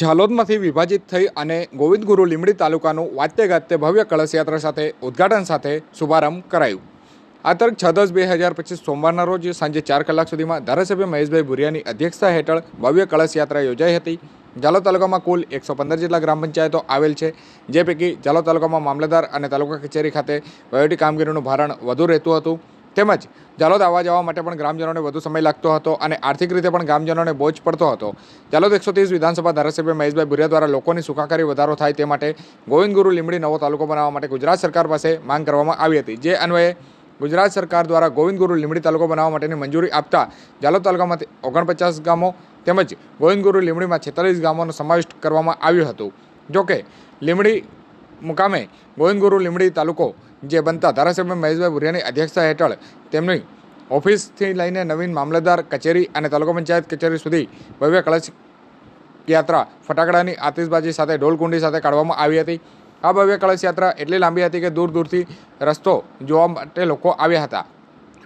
ઝાલોદમાંથી વિભાજિત થઈ અને ગોવિંદ ગુરુ લીમડી તાલુકાનું વાત્ય ગાત્ય ભવ્ય કળશ યાત્રા સાથે ઉદ્ઘાટન સાથે શુભારંભ કરાયું. આ તારીખ છ દસ બે હજાર પચીસ સોમવારના રોજ સાંજે ચાર કલાક સુધીમાં ધારાસભ્ય મહેશભાઈ ભુરિયાની અધ્યક્ષતા હેઠળ ભવ્ય કળશ યાત્રા યોજાઈ હતી. ઝાલોદ તાલુકામાં કુલ એકસો પંદર જેટલા ગ્રામ પંચાયતો આવેલ છે, જે પૈકી ઝાલોદ તાલુકામાં મામલતદાર અને તાલુકા કચેરી ખાતે વહીવટી કામગીરીનું ભારણ વધુ રહેતું હતું. તેમજ જાલોદ આવવા જવા માટે પણ ગ્રામજનોને વધુ સમય લાગતો હતો અને આર્થિક રીતે પણ ગ્રામજનોને બોજ પડતો હતો. જાલોદ એકસો ત્રીસ વિધાનસભા ધારાસભ્ય મહેશભાઈ ભુરિયા દ્વારા લોકોની સુખાકારી વધારો થાય તે માટે ગોવિંદ ગુરુ લીમડી નવો તાલુકો બનાવવા માટે ગુજરાત સરકાર પાસે માંગ કરવામાં આવી હતી. જે અન્વયે ગુજરાત સરકાર દ્વારા ગોવિંદ ગુરુ લીમડી તાલુકો બનાવવા માટેની મંજૂરી આપતા જાલોદ તાલુકામાંથી ઓગણપચાસ ગામો તેમજ ગોવિંદ ગુરુ લીમડીમાં છેતાલીસ ગામોનો સમાવેશ કરવામાં આવ્યું હતું. જોકે લીમડી મુકામે ગોવિંદગુરુ લીમડી તાલુકો જે બનતા ધારાસભ્ય મહેશભાઈ ભુરિયાની અધ્યક્ષતા હેઠળ તેમની ઓફિસથી લઈને નવીન મામલતદાર કચેરી અને તાલુકા પંચાયત કચેરી સુધી ભવ્ય કળશ યાત્રા ફટાકડાની આતિશબાજી સાથે ઢોલકુંડી સાથે કાઢવામાં આવી હતી. આ ભવ્ય કળશ યાત્રા એટલી લાંબી હતી કે દૂર દૂરથી રસ્તો જોવા માટે લોકો આવ્યા હતા.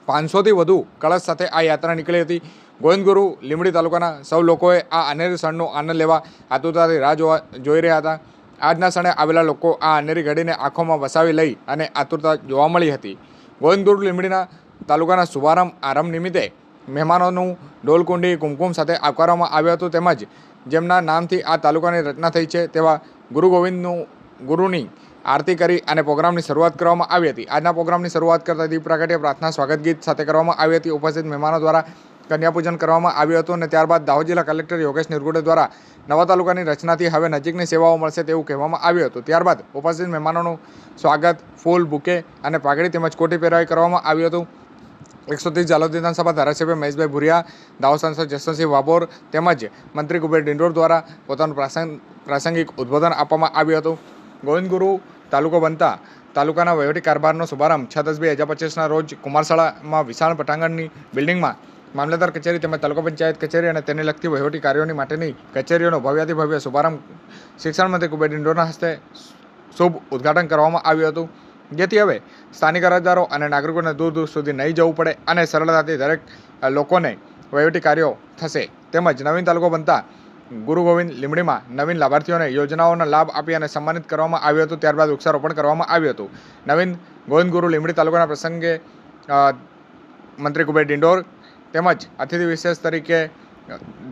પાંચસોથી વધુ કળશ સાથે આ યાત્રા નીકળી હતી. ગોવિંદગુરુ લીમડી તાલુકાના સૌ લોકોએ આ અનેરી ક્ષણનો આનંદ લેવા આતુરતાથી રાહ જોવા જોઈ રહ્યા હતા. આજના ક્ષણે આવેલા લોકો આ અનેરી ઘડીને આંખોમાં વસાવી લઈ અને આતુરતા જોવા મળી હતી. ગોવિંદપુર લીમડીના તાલુકાના શુભારંભ આરંભ નિમિત્તે મહેમાનોનું ડોલકુંડી કુમકુમ સાથે આવકારવામાં આવ્યું હતું તેમજ જેમના નામથી આ તાલુકાની રચના થઈ છે તેવા ગુરુ ગોવિંદનું ગુરુની આરતી કરી અને પ્રોગ્રામની શરૂઆત કરવામાં આવી હતી. આજના પ્રોગ્રામની શરૂઆત કરતા દીપ પ્રાગટ્ય પ્રાર્થના સ્વાગત ગીત સાથે કરવામાં આવી હતી. ઉપસ્થિત મહેમાનો દ્વારા કન્યાપૂજન કરવામાં આવ્યું હતું અને ત્યારબાદ દાહોદ જિલ્લા કલેક્ટર યોગેશ નિરગુડે દ્વારા નવા તાલુકાની રચનાથી હવે નજીકની સેવાઓ મળશે તેવું કહેવામાં આવ્યું હતું. ત્યારબાદ ઉપસ્થિત મહેમાનોનું સ્વાગત, ફૂલ, બુકે અને પાઘડી તેમજ કોટી પહેરાવી કરવામાં આવ્યું હતું. એકસો ત્રીસ જાલોદ વિધાનસભા ધારાસભ્ય મહેશભાઈ ભુરિયા, દાહોદ સાંસદ જસવંતસિંહ વાબોર તેમજ મંત્રી કુબેર ડિંડોર દ્વારા પોતાનું પ્રાસંગ, પ્રાસંગિક ઉદ્બોધન આપવામાં આવ્યું હતું. ગોવિંદ ગુરુ તાલુકો બનતા તાલુકાના વહીવટી કારભારનો શુભારંભ છ દસ બે હજાર પચીસના રોજ કુમારશાળામાં વિશાળ પટાંગણની બિલ્ડિંગમાં મામલતદાર કચેરી તેમજ તાલુકા પંચાયત કચેરી અને તેને લગતી વહીવટી કાર્યોની માટેની કચેરીઓનો ભવ્યાતિભવ્ય શુભારંભ શિક્ષણ મંત્રી કુબેર ડિંડોરના હસ્તે શુભ ઉદ્ઘાટન કરવામાં આવ્યું હતું. જેથી હવે સ્થાનિક અરજદારો અને નાગરિકોને દૂર દૂર સુધી નહીં જવું પડે અને સરળતાથી દરેક લોકોને વહીવટી કાર્યો થશે. તેમજ નવીન તાલુકો બનતા ગુરુ ગોવિંદ લીમડીમાં નવીન લાભાર્થીઓને યોજનાઓના લાભ આપી અને સન્માનિત કરવામાં આવ્યું હતું. ત્યારબાદ વૃક્ષારોપણ કરવામાં આવ્યું હતું. નવીન ગોવિંદ ગુરુ લીમડી તાલુકાના પ્રસંગે મંત્રી કુબેર ડિંડોર તેમજ અતિથિ વિશેષ તરીકે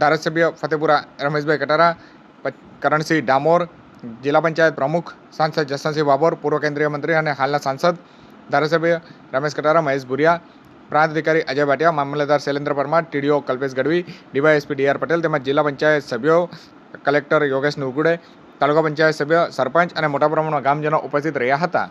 ધારાસભ્ય ફતેપુરા રમેશભાઈ કટારા કરણસિંહ ડામોર, જિલ્લા પંચાયત પ્રમુખ સાંસદ જસવંતસિંહ બાબોર પૂર્વ કેન્દ્રીય મંત્રી અને હાલના સાંસદ ધારાસભ્ય રમેશ કટારા, મહેશ ભુરિયા પ્રાંત અધિકારી અજય ભાટિયા, મામલતદાર Shailendra Parmar, TDO Kalpesh Gadhvi, DYSP DR Patel તેમજ જિલ્લા પંચાયત સભ્યો કલેક્ટર યોગેશ નુગુડે, તાલુકા પંચાયત સભ્ય સરપંચ અને મોટા પ્રમાણમાં ગામજનો ઉપસ્થિત રહ્યા હતા.